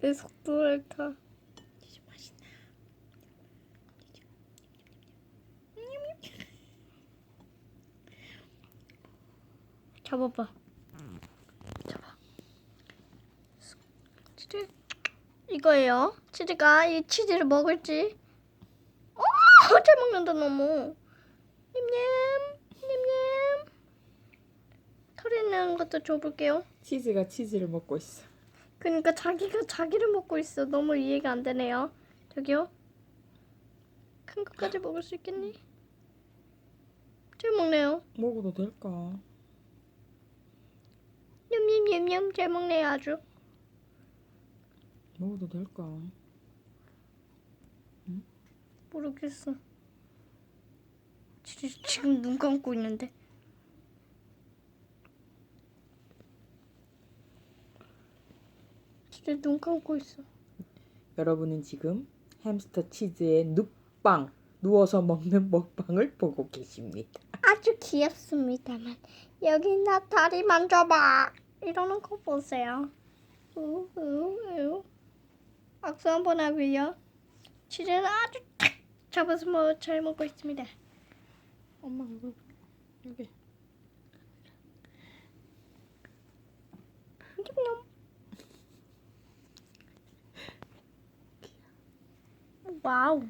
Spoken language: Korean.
내 속도를 타. 잡아봐. 잡아. 치즈 이거예요. 치즈가 이 치즈를 먹을지. 어, 잘 먹는다 너무. 냠냠 냠냠. 털 있는 것도 줘볼게요. 치즈가 치즈를 먹고 있어. 그러니까 자기가 자기를 먹고 있어. 너무 이해가 안 되네요. 저기요. 큰 것까지 먹을 수 있겠니? 잘 먹네요. 먹어도 될까? 냠냠냠냠 잘 먹네요 아주. 먹어도 될까? 모르겠어. 진짜 지금 눈 감고 있는데. 진짜 눈 감고 있어. 여러분은 지금 햄스터 치즈의 눕방 누워서 먹는 먹방을 보고 계십니다. 아주 귀엽습니다만 여기 나 다리 만져봐 이러는 거 보세요. 우 우 우 악수 한번 하고요. 치즈는 아주 탁 잡아서 뭐 잘 먹고 있습니다. 엄마 이거 여기 냠냠. 와우.